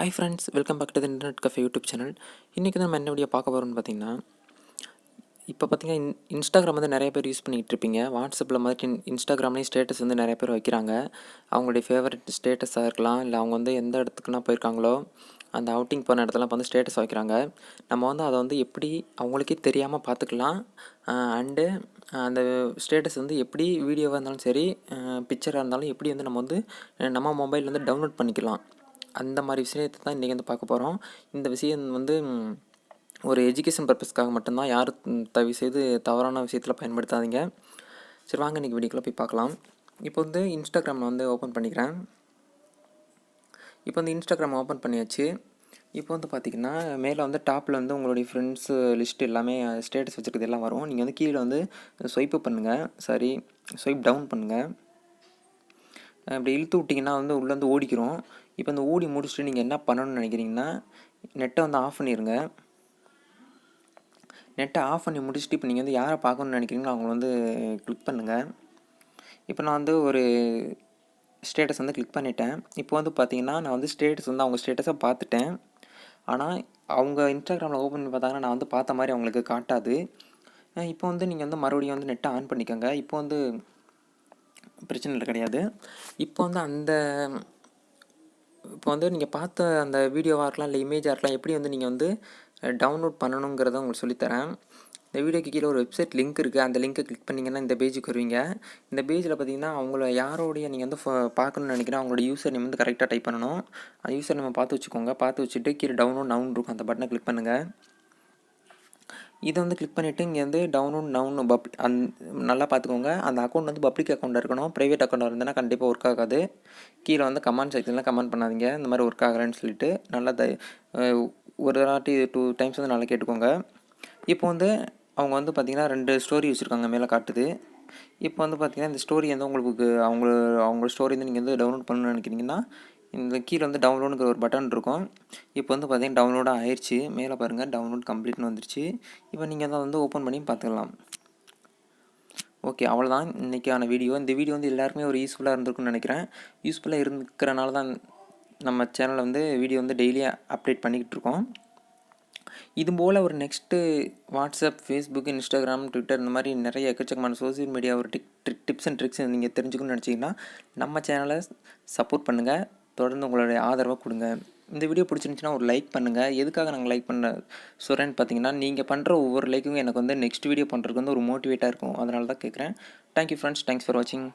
Hi friends welcome back to the internet cafe YouTube channel இன்றைக்கி நம்ம என்ன video பார்க்க போகிறோம்னு பார்த்தீங்கன்னா இப்போ பார்த்தீங்கன்னா இன் இன்ஸ்டாகிராம் வந்து நிறைய பேர் யூஸ் பண்ணிகிட்டு இருப்பீங்க. வாட்ஸ்அப்பில் மாதிரி இன் இன்ஸ்டாகிராம்லேயும் ஸ்டேட்டஸ் வந்து நிறைய பேர் வைக்கிறாங்க. அவங்களுடைய ஃபேவரட் ஸ்டேட்டஸாக இருக்கலாம் இல்லை அவங்க வந்து எந்த இடத்துக்குனா போயிருக்காங்களோ அந்த அவுட்டிங் போன இடத்துலாம் வந்து ஸ்டேட்டஸ் வைக்கிறாங்க. நம்ம வந்து அதை வந்து எப்படி அவங்களுக்கே தெரியாமல் பார்த்துக்கலாம். அண்டு அந்த ஸ்டேட்டஸ் வந்து எப்படி வீடியோவாக இருந்தாலும் சரி பிக்சராக இருந்தாலும் எப்படி வந்து நம்ம வந்து நம்ம மொபைல் வந்து டவுன்லோட் பண்ணிக்கலாம். அந்த மாதிரி விஷயத்தை தான் இன்றைக்கி வந்து பார்க்க போகிறோம் இந்த விஷயம் வந்து ஒரு எஜுகேஷன் பர்பஸ்க்காக மட்டும்தான். யாரும் தயவு செய்து தவறான விஷயத்தில் பயன்படுத்தாதீங்க. சரி வாங்க இன்றைக்கி வீடியோக்குள்ளே போய் பார்க்கலாம். இப்போ வந்து இன்ஸ்டாகிராமில் வந்து ஓப்பன் பண்ணிக்கிறேன். இப்போ வந்து இன்ஸ்டாகிராம் ஓப்பன் பண்ணியாச்சு. இப்போ வந்து பார்த்தீங்கன்னா மேலே வந்து டாப்பில் வந்து உங்களுடைய ஃப்ரெண்ட்ஸு லிஸ்ட் எல்லாமே ஸ்டேட்டஸ் வச்சுருக்கிறது எல்லாம் வரும். நீங்கள் வந்து கீழே வந்து ஸ்வைப்பு பண்ணுங்கள் சாரி ஸ்வைப் டவுன் பண்ணுங்கள் அப்படி இழுத்து விட்டிங்கன்னா வந்து உள்ளேருந்து ஓடிக்கிறோம். இப்போ இந்த ஓடி முடிச்சுட்டு நீங்கள் என்ன பண்ணணும்னு நினைக்கிறீங்கன்னா நெட்டை வந்து ஆஃப் பண்ணிடுங்க நெட்டை ஆஃப் பண்ணி முடிச்சுட்டு இப்போ நீங்கள் வந்து யாரை பார்க்கணும்னு நினைக்கிறீங்களோ அவங்கள வந்து கிளிக் பண்ணுங்கள் இப்போ நான் வந்து ஒரு ஸ்டேட்டஸ் வந்து கிளிக் பண்ணிட்டேன். இப்போ வந்து பார்த்தீங்கன்னா நான் வந்து ஸ்டேட்டஸ் வந்து அவங்க ஸ்டேட்டஸை பார்த்துட்டேன். ஆனால் அவங்க இன்ஸ்டாகிராமில் ஓப்பன் பண்ணி பார்த்தாங்கன்னா நான் வந்து பார்த்த மாதிரி அவங்களுக்கு காட்டாது. இப்போ வந்து நீங்கள் வந்து மறுபடியும் வந்து நெட்டை ஆன் பண்ணிக்கோங்க. இப்போ வந்து பிரச்சனை இல்லை கிடையாது. இப்போ வந்து அந்த இப்போ வந்து நீங்கள் பார்த்த அந்த வீடியோவாக இருக்கலாம் இல்லை இமேஜாக இருக்கலாம் எப்படி வந்து நீங்கள் வந்து டவுன்லோட் பண்ணணுங்கிறத உங்களுக்கு சொல்லித்தரேன் இந்த வீடியோக்கு கீழே ஒரு வெப்சைட் லிங்க் இருக்குது அந்த லிங்க்கை கிளிக் பண்ணிங்கன்னா இந்த பேஜுக்கு வருவீங்க. இந்த பேஜில் பார்த்தீங்கன்னா அவங்கள யாரோடைய நீங்கள் வந்து ஃப- பார்க்கணும்னு நினைக்கிறேன் அவங்களோட யூசர் நேம் வந்து கரெக்டாக டைப் பண்ணணும். அந்த யூசர் நம்ம பார்த்து வச்சுக்கோங்க. பார்த்து வச்சுட்டு கீழே டவுன்லோட் நவுன் இருக்கும். அந்த பட்டனை கிளிக் பண்ணுங்கள் இதை வந்து கிளிக் பண்ணிவிட்டு இங்கே வந்து டவுன்லோட் நவுன் பப் அந் நல்லா பார்த்துக்கோங்க அந்த அக்கௌண்ட் வந்து பப்ளிக் அக்கௌண்ட்டாக இருக்கணும். ப்ரைவேட் அக்கௌண்ட்டாக இருந்ததுன்னா கண்டிப்பாக ஒர்க் ஆகாது. கீழே வந்து கமெண்ட் செக்ஷனில் கமெண்ட் பண்ணாதீங்க. இந்த மாதிரி ஒர்க் ஆகலைன்னு சொல்லிட்டு நல்லா த ஒரு நாட்டி டூ டைம்ஸ் வந்து நல்லா கேட்டுக்கோங்க. இப்போ வந்து அவங்க வந்து பார்த்திங்கன்னா ரெண்டு ஸ்டோரி வச்சுருக்காங்க மேலே காட்டுது. இப்போ வந்து பார்த்திங்கன்னா இந்த ஸ்டோரி வந்து உங்களுக்கு அவங்க அவங்களோட ஸ்டோரி வந்து நீங்கள் வந்து டவுன்லோட் பண்ணணும்னு நினைக்கிறீங்கன்னா இந்த கீழே வந்து டவுன்லோடுங்கிற ஒரு பட்டன் இருக்கும். இப்போ வந்து பார்த்தீங்கன்னா டவுன்லோடாக ஆயிடுச்சு மேலே பாருங்கள் டவுன்லோட் கம்ப்ளீட்னு வந்துருச்சு. இப்போ நீங்கள் அதை வந்து ஓப்பன் பண்ணி பார்த்துக்கலாம். ஓகே அவ்வளோதான் இன்றைக்கான வீடியோ இந்த வீடியோ வந்து எல்லாருமே ஒரு யூஸ்ஃபுல்லாக இருந்திருக்குன்னு நினைக்கிறேன். யூஸ்ஃபுல்லாக இருக்கிறனால தான் நம்ம சேனலில் வந்து வீடியோ வந்து டெய்லியாக அப்டேட் பண்ணிக்கிட்டு இருக்கோம். இது போல் ஒரு next WhatsApp Facebook Instagram Twitter இந்த மாதிரி நிறைய எக்கச்சக்கமான சோஷியல் மீடியா ஒரு tick trick tips and tricks நீங்கள் தெரிஞ்சுக்கணும்னு நினச்சிங்கன்னா நம்ம சேனலை சப்போர்ட் பண்ணுங்கள் தொடர்ந்து உங்களுடைய ஆதரவை கொடுங்க. இந்த வீடியோ பிடிச்சிருந்துச்சின்னா ஒரு லைக் பண்ணுங்கள் எதுக்காக நாங்கள் லைக் பண்ண சொல்கிறேன்னு பார்த்தீங்கன்னா நீங்கள் பண்ணுற ஒவ்வொரு லைக்கும் எனக்கு வந்து நெக்ஸ்ட் வீடியோ பண்ணுறதுக்கு வந்து ஒரு மோட்டிவேட்டாக இருக்கும். அதனால தான் கேட்குறேன் தேங்க்யூ ஃப்ரெண்ட்ஸ் தேங்க்ஸ் ஃபார் வாட்சிங்